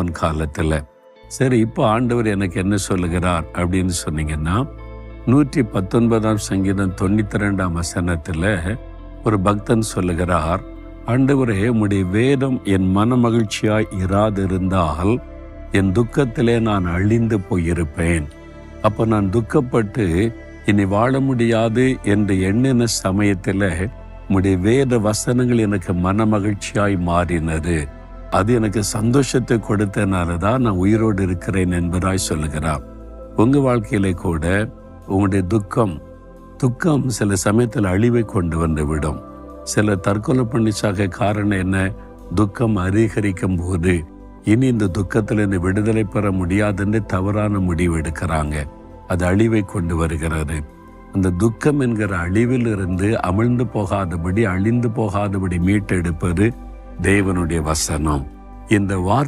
உன் காலத்துல. சரி இப்போ ஆண்டவர் எனக்கு என்ன சொல்லுகிறார் அப்படின்னு சொன்னீங்கன்னா நூற்றி பத்தொன்பதாம் சங்கீதம் தொண்ணூத்தி ரெண்டாம் வசனத்துல ஒரு பக்தன் சொல்லுகிறார் ஆண்டவரே உம்முடைய வேதம் என் மன மகிழ்ச்சியாய் இராதிருந்தால் என் துக்கத்திலே நான் அழிந்து போயிருப்பேன். அப்போ நான் துக்கப்பட்டு இனி வாழ முடியாது என்று எண்ணின சமயத்துல உம்முடைய வேத வசனங்கள் எனக்கு மன மகிழ்ச்சியாய் மாறினது. அது எனக்கு சந்தோஷத்தை கொடுத்தனால தான் நான் உயிரோடு இருக்கிறேன் என்பதாய் சொல்லுகிறார். உங்கள் வாழ்க்கையில கூட உங்களுடைய துக்கம் துக்கம் சில சமயத்தில் அழிவை கொண்டு வந்து விடும். சில தற்கொலை பண்ணிச்சாக காரணம் என்ன? துக்கம் அதிகரிக்கும் போது இனி இந்த துக்கத்திலிருந்து விடுதலை பெற முடியாதுன்னு தவறான முடிவு எடுக்கிறாங்க. அது அழிவை கொண்டு வருகிறது. அந்த துக்கம் என்கிற அழிவில் இருந்து அமிழ்ந்து போகாதபடி அழிந்து போகாதபடி மீட்டெடுப்பது தேவனுடைய வசனம். இந்த வார்த்தை